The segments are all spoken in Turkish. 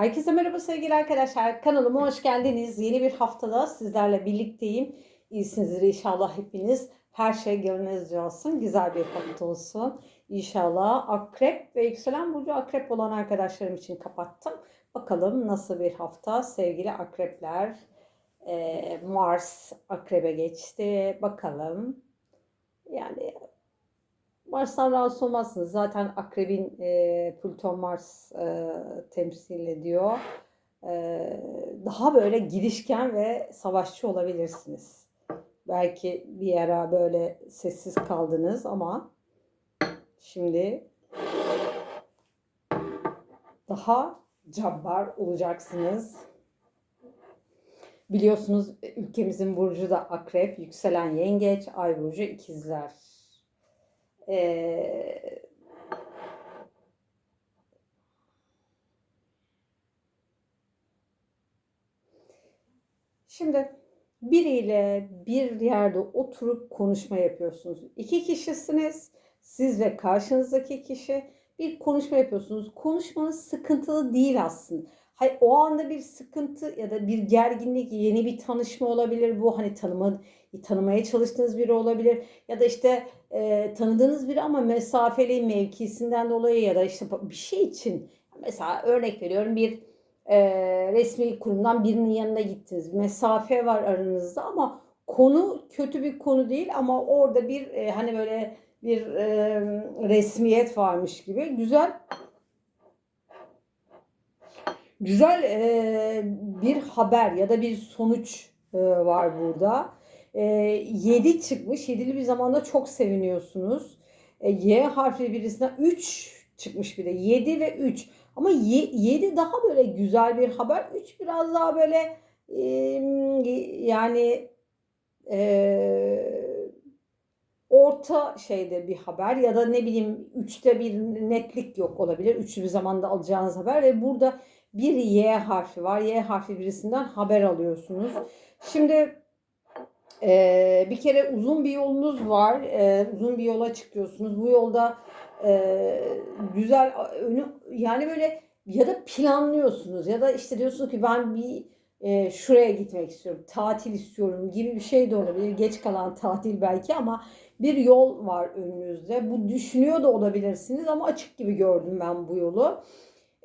Herkese merhaba sevgili arkadaşlar. Kanalıma hoş geldiniz. Yeni bir haftada sizlerle birlikteyim. İyisinizdir inşallah hepiniz. Her şey gönlünüzce olsun. Güzel bir hafta olsun. İnşallah akrep ve yükselen burcu akrep olan arkadaşlarım için kapattım. Bakalım nasıl bir hafta sevgili akrepler. Ee, Mars akrebe geçti. Bakalım. Yani Mars'tan rahatsız olmazsınız. Zaten akrebin e, Plüton Mars e, temsil ediyor. E, daha böyle girişken ve savaşçı olabilirsiniz. Belki bir ara böyle sessiz kaldınız ama şimdi daha cabbar olacaksınız. Biliyorsunuz ülkemizin burcu da akrep, yükselen yengeç, ay burcu ikizler. Ee, şimdi biriyle bir yerde oturup konuşma yapıyorsunuz. İki kişisiniz. Siz ve karşınızdaki kişi bir konuşma yapıyorsunuz. Konuşmanız sıkıntılı değil aslında. Hayır, o anda bir sıkıntı ya da bir gerginlik, yeni bir tanışma olabilir bu. Hani tanıma, tanımaya çalıştığınız biri olabilir. Ya da işte e, tanıdığınız biri ama mesafeli mevkisinden dolayı ya da işte bir şey için. Mesela örnek veriyorum bir e, resmi kurumdan birinin yanına gittiniz. Mesafe var aranızda ama konu kötü bir konu değil ama orada bir e, hani böyle bir e, resmiyet varmış gibi güzel güzel e, bir haber ya da bir sonuç e, var burada. E, 7 çıkmış. Yedili bir zamanda çok seviniyorsunuz. E, y harfi birisinden 3 çıkmış bir de. 7 ve 3. Ama 7 daha böyle güzel bir haber. 3 biraz daha böyle e, yani e, orta şeyde bir haber ya da ne bileyim 3'te bir netlik yok olabilir. Üçlü bir zamanda alacağınız haber ve burada bir Y harfi var. Y harfi birisinden haber alıyorsunuz. Şimdi e, bir kere uzun bir yolunuz var. E, uzun bir yola çıkıyorsunuz. Bu yolda e, güzel önü yani böyle ya da planlıyorsunuz ya da işte diyorsunuz ki ben bir e, şuraya gitmek istiyorum. Tatil istiyorum gibi bir şey de olabilir. Geç kalan tatil belki ama bir yol var önünüzde. Bu düşünüyor da olabilirsiniz ama açık gibi gördüm ben bu yolu.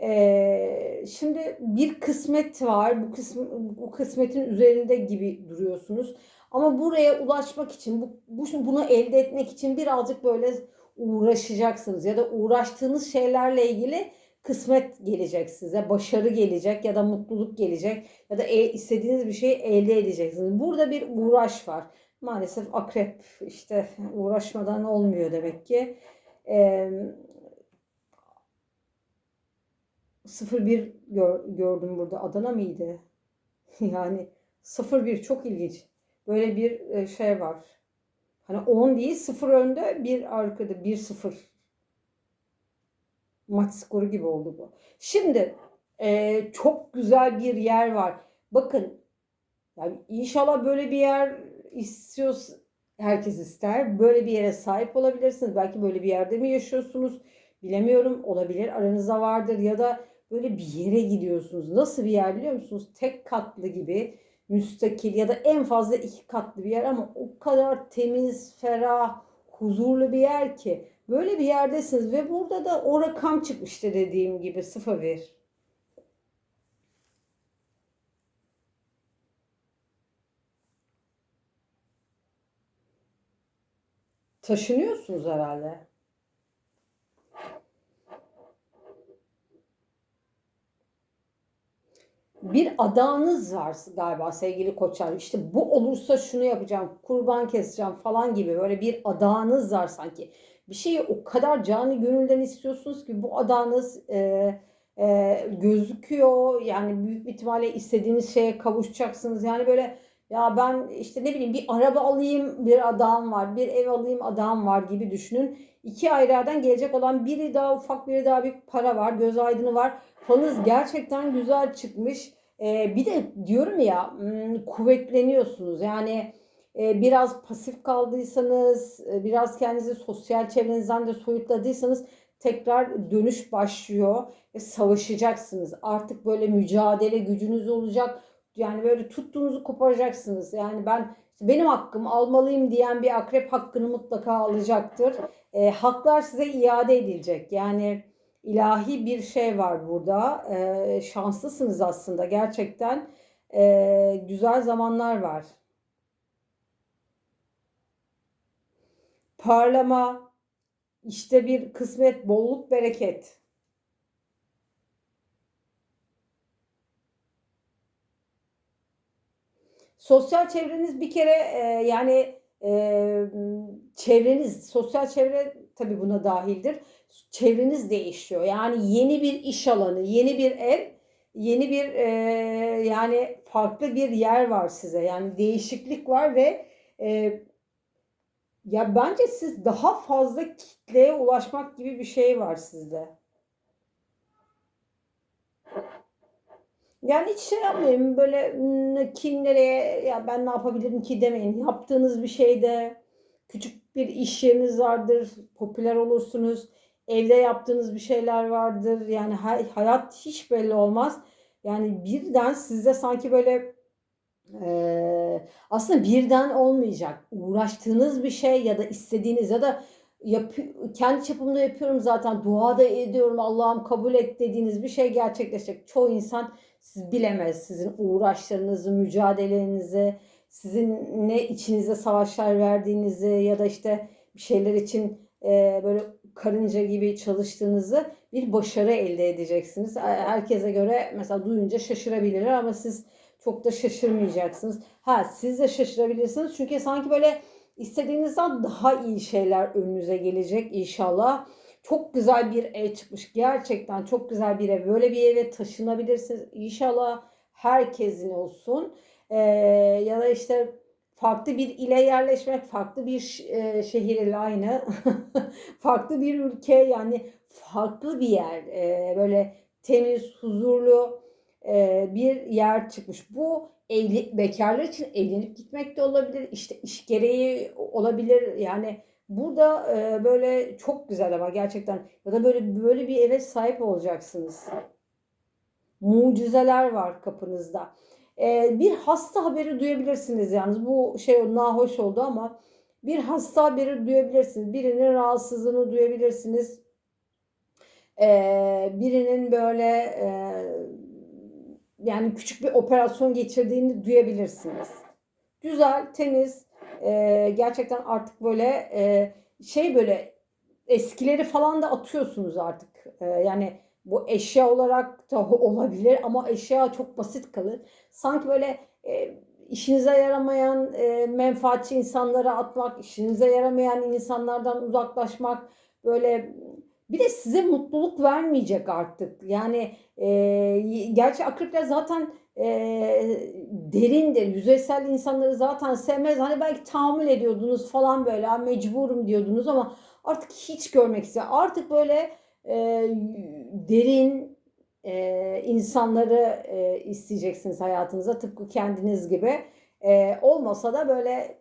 Ee, şimdi bir kısmet var. Bu kısm bu kısmetin üzerinde gibi duruyorsunuz. Ama buraya ulaşmak için, bu, bu bunu elde etmek için birazcık böyle uğraşacaksınız ya da uğraştığınız şeylerle ilgili kısmet gelecek size, başarı gelecek ya da mutluluk gelecek ya da e, istediğiniz bir şeyi elde edeceksiniz. Burada bir uğraş var. Maalesef akrep işte uğraşmadan olmuyor demek ki. Ee, 01 gör, gördüm burada. Adana mıydı? yani 01 çok ilginç. Böyle bir e, şey var. Hani 10 değil 0 önde bir arkada 1-0. Maç skoru gibi oldu bu. Şimdi e, çok güzel bir yer var. Bakın yani inşallah böyle bir yer istiyoruz. Herkes ister. Böyle bir yere sahip olabilirsiniz. Belki böyle bir yerde mi yaşıyorsunuz? Bilemiyorum. Olabilir. Aranızda vardır ya da böyle bir yere gidiyorsunuz. Nasıl bir yer biliyor musunuz? Tek katlı gibi müstakil ya da en fazla iki katlı bir yer ama o kadar temiz, ferah, huzurlu bir yer ki. Böyle bir yerdesiniz ve burada da o rakam çıkmıştı dediğim gibi 01. Taşınıyorsunuz herhalde. Bir adağınız var galiba sevgili koçlar. İşte bu olursa şunu yapacağım, kurban keseceğim falan gibi böyle bir adağınız var sanki. Bir şeyi o kadar canı gönülden istiyorsunuz ki bu adağınız e, e, gözüküyor. Yani büyük bir ihtimalle istediğiniz şeye kavuşacaksınız. Yani böyle ya ben işte ne bileyim bir araba alayım bir adam var, bir ev alayım adam var gibi düşünün. İki ayrı yerden gelecek olan biri daha ufak biri daha büyük para var, göz aydını var. Falınız gerçekten güzel çıkmış. Ee, bir de diyorum ya hmm, kuvvetleniyorsunuz. Yani e, biraz pasif kaldıysanız, e, biraz kendinizi sosyal çevrenizden de soyutladıysanız tekrar dönüş başlıyor savaşacaksınız. Artık böyle mücadele gücünüz olacak. Yani böyle tuttuğunuzu koparacaksınız. Yani ben benim hakkım almalıyım diyen bir akrep hakkını mutlaka alacaktır. E, haklar size iade edilecek. Yani ilahi bir şey var burada. E, şanslısınız aslında gerçekten. E, güzel zamanlar var. Parlama, işte bir kısmet, bolluk, bereket. Sosyal çevreniz bir kere e, yani e, çevreniz, sosyal çevre tabii buna dahildir. Çevreniz değişiyor. Yani yeni bir iş alanı, yeni bir ev, yeni bir e, yani farklı bir yer var size. Yani değişiklik var ve e, ya bence siz daha fazla kitleye ulaşmak gibi bir şey var sizde. Yani hiç şey yapmayın böyle "Hmm, kim nereye ya ben ne yapabilirim ki demeyin. Yaptığınız bir şeyde küçük bir iş yeriniz vardır, popüler olursunuz. Evde yaptığınız bir şeyler vardır. Yani hay- hayat hiç belli olmaz. Yani birden sizde sanki böyle eee, aslında birden olmayacak. Uğraştığınız bir şey ya da istediğiniz ya da yapı- kendi çapımda yapıyorum zaten dua da ediyorum Allah'ım kabul et dediğiniz bir şey gerçekleşecek. Çoğu insan siz bilemez sizin uğraşlarınızı, mücadelenizi, sizin ne içinize savaşlar verdiğinizi ya da işte bir şeyler için e, böyle karınca gibi çalıştığınızı bir başarı elde edeceksiniz. Herkese göre mesela duyunca şaşırabilirler ama siz çok da şaşırmayacaksınız. Ha siz de şaşırabilirsiniz çünkü sanki böyle istediğinizden daha iyi şeyler önünüze gelecek inşallah. Çok güzel bir ev çıkmış. Gerçekten çok güzel bir ev. Böyle bir eve taşınabilirsiniz. İnşallah herkesin olsun. Ee, ya da işte farklı bir ile yerleşmek, farklı bir e, şehir ile aynı. farklı bir ülke yani farklı bir yer. Ee, böyle temiz, huzurlu e, bir yer çıkmış. Bu evli, bekarlar için evlenip gitmek de olabilir. İşte iş gereği olabilir. Yani burada e, böyle çok güzel ama gerçekten ya da böyle böyle bir eve sahip olacaksınız. Mucizeler var kapınızda. E, bir hasta haberi duyabilirsiniz yalnız. Bu şey nahoş oldu ama bir hasta haberi duyabilirsiniz. Birinin rahatsızlığını duyabilirsiniz. E, birinin böyle e, yani küçük bir operasyon geçirdiğini duyabilirsiniz. Güzel, temiz, e, gerçekten artık böyle e, şey böyle eskileri falan da atıyorsunuz artık. E, yani bu eşya olarak da olabilir ama eşya çok basit kalır. Sanki böyle e, işinize yaramayan e, menfaatçi insanlara atmak, işinize yaramayan insanlardan uzaklaşmak böyle bir de size mutluluk vermeyecek artık. Yani e, gerçi akrepler zaten e, derindir. Yüzeysel insanları zaten sevmez. Hani belki tahammül ediyordunuz falan böyle mecburum diyordunuz ama artık hiç görmek istiyor. Artık böyle e, derin e, insanları e, isteyeceksiniz hayatınıza tıpkı kendiniz gibi. E, olmasa da böyle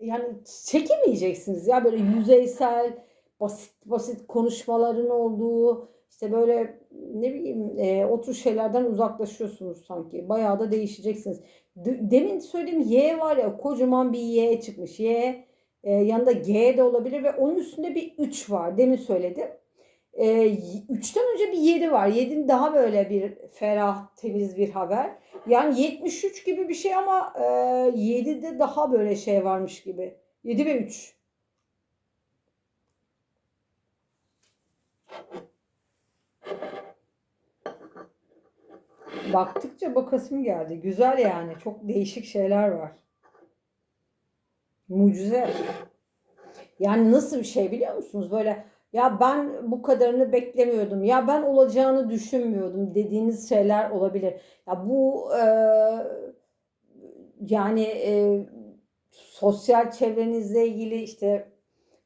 yani çekemeyeceksiniz ya böyle yüzeysel basit basit konuşmaların olduğu işte böyle ne bileyim e, o tür şeylerden uzaklaşıyorsunuz sanki. Bayağı da değişeceksiniz. Demin söylediğim Y var ya kocaman bir Y çıkmış. Y e, yanında G de olabilir ve onun üstünde bir 3 var. Demin söyledim. E, 3'ten önce bir 7 var. 7'nin daha böyle bir ferah, temiz bir haber. Yani 73 gibi bir şey ama e, 7'de daha böyle şey varmış gibi. 7 ve 3. Baktıkça bakasım geldi. Güzel yani. Çok değişik şeyler var. Mucize. Yani nasıl bir şey biliyor musunuz? Böyle ya ben bu kadarını beklemiyordum. Ya ben olacağını düşünmüyordum dediğiniz şeyler olabilir. Ya bu e, yani e, sosyal çevrenizle ilgili işte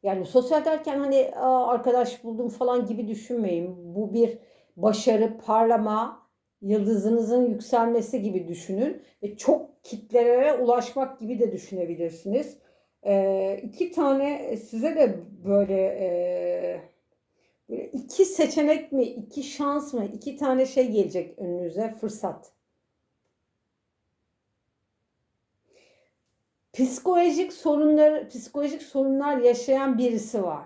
yani sosyal derken hani arkadaş buldum falan gibi düşünmeyin. Bu bir başarı, parlama, yıldızınızın yükselmesi gibi düşünün. Ve çok kitlelere ulaşmak gibi de düşünebilirsiniz. Ee, iki tane size de böyle e, iki seçenek mi, iki şans mı, iki tane şey gelecek önünüze fırsat. Psikolojik sorunlar, psikolojik sorunlar yaşayan birisi var.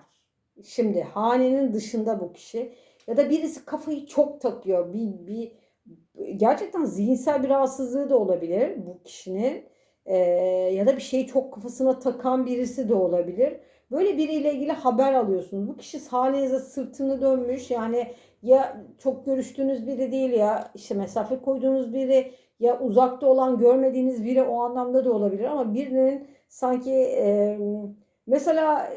Şimdi hanenin dışında bu kişi ya da birisi kafayı çok takıyor. Bir, bir gerçekten zihinsel bir rahatsızlığı da olabilir bu kişinin. Ee, ya da bir şeyi çok kafasına takan birisi de olabilir. Böyle biriyle ilgili haber alıyorsunuz. Bu kişi hanenize sırtını dönmüş. Yani ya çok görüştüğünüz biri değil ya işte mesafe koyduğunuz biri ya uzakta olan görmediğiniz biri o anlamda da olabilir ama birinin sanki e, mesela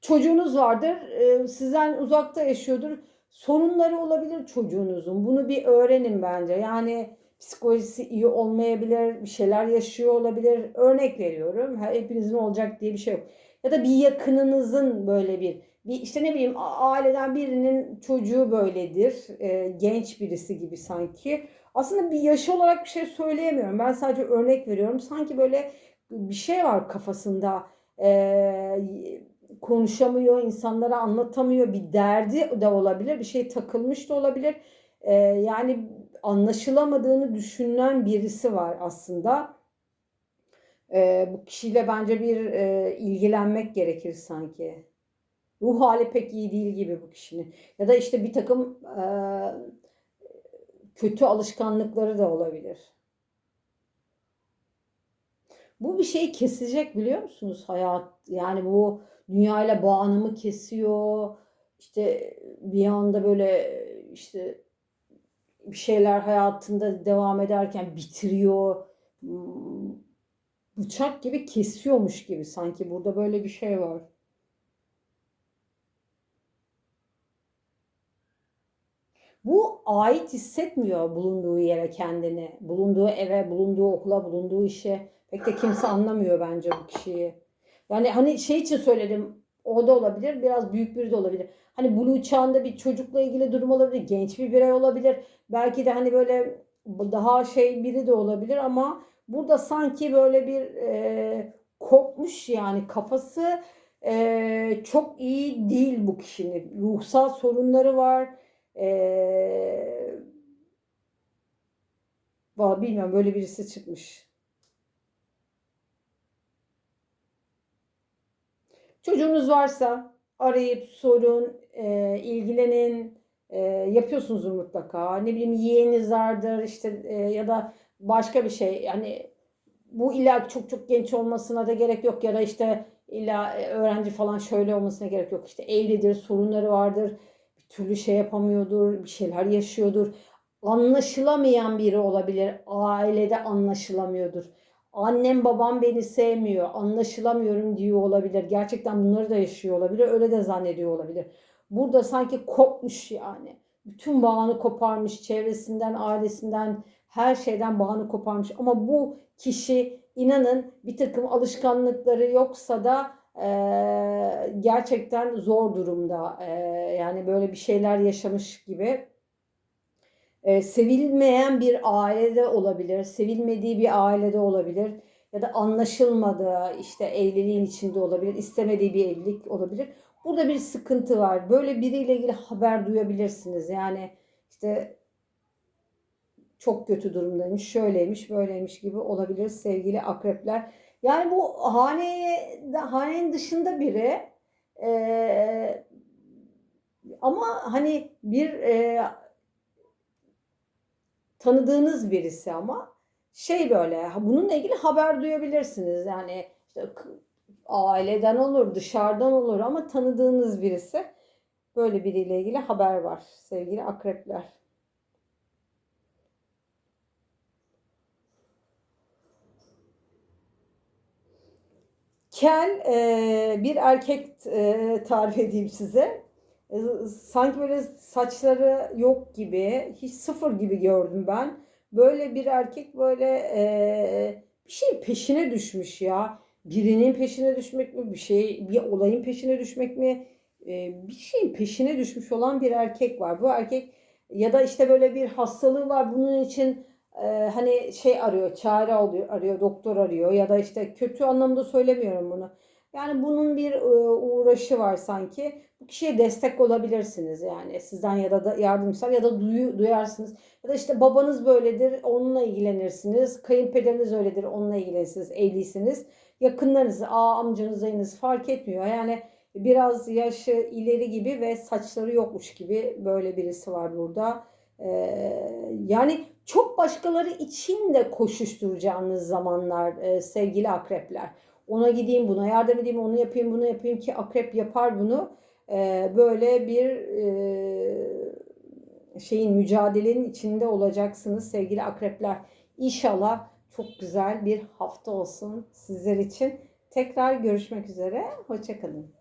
çocuğunuz vardır e, sizden uzakta yaşıyordur. Sorunları olabilir çocuğunuzun. Bunu bir öğrenin bence. Yani psikolojisi iyi olmayabilir bir şeyler yaşıyor olabilir. Örnek veriyorum. Hepinizin olacak diye bir şey yok. Ya da bir yakınınızın böyle bir bir işte ne bileyim aileden birinin çocuğu böyledir. E, genç birisi gibi sanki. Aslında bir yaşı olarak bir şey söyleyemiyorum. Ben sadece örnek veriyorum. Sanki böyle bir şey var kafasında. E, konuşamıyor, insanlara anlatamıyor. Bir derdi de olabilir. Bir şey takılmış da olabilir. E, yani anlaşılamadığını düşünen birisi var aslında. E, bu kişiyle bence bir e, ilgilenmek gerekir sanki. Ruh hali pek iyi değil gibi bu kişinin. Ya da işte bir takım e, kötü alışkanlıkları da olabilir. Bu bir şeyi kesecek biliyor musunuz hayat? Yani bu dünyayla bağını kesiyor? İşte bir anda böyle işte bir şeyler hayatında devam ederken bitiriyor. Hmm, bıçak gibi kesiyormuş gibi sanki burada böyle bir şey var. Bu ait hissetmiyor bulunduğu yere kendini. Bulunduğu eve, bulunduğu okula, bulunduğu işe. Pek de kimse anlamıyor bence bu kişiyi. Yani hani şey için söyledim. O da olabilir. Biraz büyük biri de olabilir. Hani Blue çağında bir çocukla ilgili durum olabilir. Genç bir birey olabilir. Belki de hani böyle daha şey biri de olabilir ama burada sanki böyle bir e, kopmuş yani kafası e, çok iyi değil bu kişinin. Ruhsal sorunları var ee, bilmiyorum böyle birisi çıkmış. Çocuğunuz varsa arayıp sorun, e, ilgilenin, e, yapıyorsunuzdur mutlaka. Ne bileyim yeğeniniz vardır işte e, ya da başka bir şey. Yani bu illa çok çok genç olmasına da gerek yok ya da işte illa öğrenci falan şöyle olmasına gerek yok. İşte evlidir, sorunları vardır türlü şey yapamıyordur, bir şeyler yaşıyordur. Anlaşılamayan biri olabilir. Ailede anlaşılamıyordur. Annem babam beni sevmiyor, anlaşılamıyorum diyor olabilir. Gerçekten bunları da yaşıyor olabilir. Öyle de zannediyor olabilir. Burada sanki kopmuş yani. Bütün bağını koparmış, çevresinden, ailesinden, her şeyden bağını koparmış. Ama bu kişi inanın bir takım alışkanlıkları yoksa da e, gerçekten zor durumda. E, yani böyle bir şeyler yaşamış gibi. E, sevilmeyen bir ailede olabilir, sevilmediği bir ailede olabilir ya da anlaşılmadığı işte evliliğin içinde olabilir, istemediği bir evlilik olabilir. Burada bir sıkıntı var. Böyle biriyle ilgili haber duyabilirsiniz. Yani işte çok kötü durumdaymış, şöyleymiş, böyleymiş gibi olabilir sevgili akrepler. Yani bu haneye, hanenin dışında biri e, ama hani bir e, tanıdığınız birisi ama şey böyle bununla ilgili haber duyabilirsiniz. Yani işte aileden olur, dışarıdan olur ama tanıdığınız birisi böyle biriyle ilgili haber var sevgili akrepler. Kel e, bir erkek e, tarif edeyim size. E, sanki böyle saçları yok gibi, hiç sıfır gibi gördüm ben. Böyle bir erkek böyle e, bir şey peşine düşmüş ya. Birinin peşine düşmek mi, bir şey, bir olayın peşine düşmek mi, e, bir şeyin peşine düşmüş olan bir erkek var. Bu erkek ya da işte böyle bir hastalığı var. Bunun için hani şey arıyor, çare alıyor, arıyor, doktor arıyor ya da işte kötü anlamda söylemiyorum bunu. Yani bunun bir uğraşı var sanki. Bu kişiye destek olabilirsiniz yani sizden ya da, da yardımcılar ya da duyu, duyarsınız. Ya da işte babanız böyledir onunla ilgilenirsiniz. Kayınpederiniz öyledir onunla ilgilenirsiniz. Evlisiniz. Yakınlarınız, aa amcanız, dayınız fark etmiyor. Yani biraz yaşı ileri gibi ve saçları yokmuş gibi böyle birisi var burada. Yani çok başkaları için de koşuşturacağınız zamanlar sevgili akrepler. Ona gideyim, buna yardım edeyim, onu yapayım, bunu yapayım ki akrep yapar bunu. Böyle bir şeyin mücadelenin içinde olacaksınız sevgili akrepler. İnşallah çok güzel bir hafta olsun sizler için. Tekrar görüşmek üzere. Hoşçakalın.